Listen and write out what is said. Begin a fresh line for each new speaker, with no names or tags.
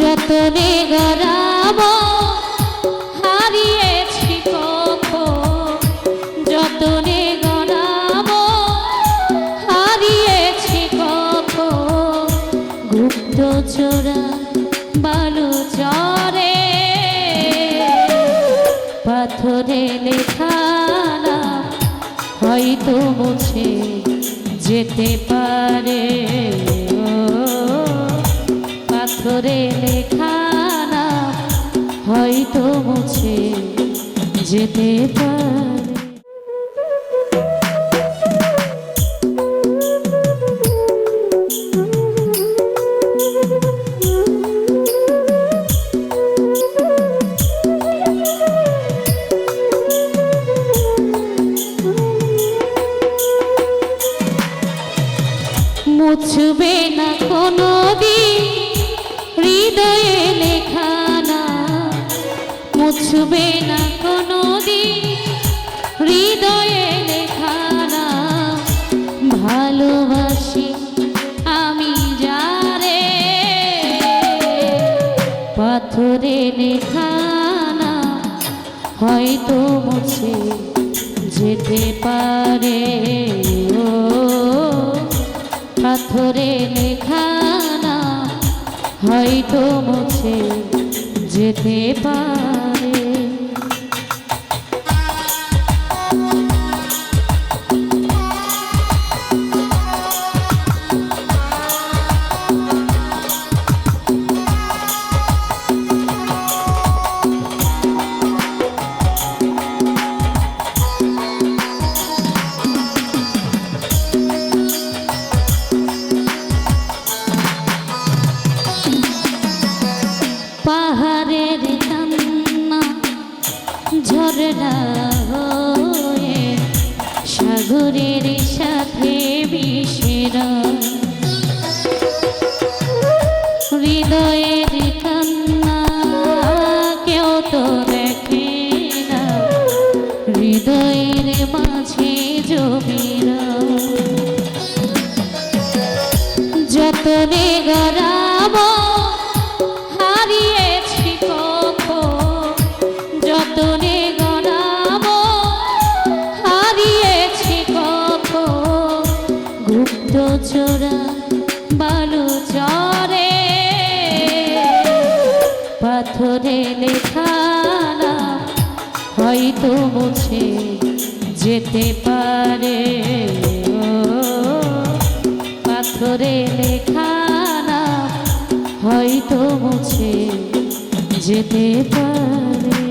যতনে গড়াব, হারিয়েছি কখন। যতনে গড়াব, হারিয়েছি কখন। গুপ্ত চোরা বালু চরে, পাথরে লেখানা হয়তো মুছে যেতে পারে। ও পাথরে লেখানা হয়তো মুছে যেতে পারে। মুছবে না কোনো মুছবে না কোনো দিন হৃদয়ে লেখানা ভালোবাসি আমি যারে? পাথরে লেখানা হয়তো মুছে যেতে পারে। ও, পাথরে লেখানা হয়তো মুছে যেতে পারে। ঝরনা হয়ে সাগরের কেউ তো না। হৃদয়ের মাঝে জমিরা যতনে গড়াবো বালু চরে। পাথরে লেখানা হয়তো যেতে পারে। পাথরে লেখানা হয়তো মুছে যেতে পারে।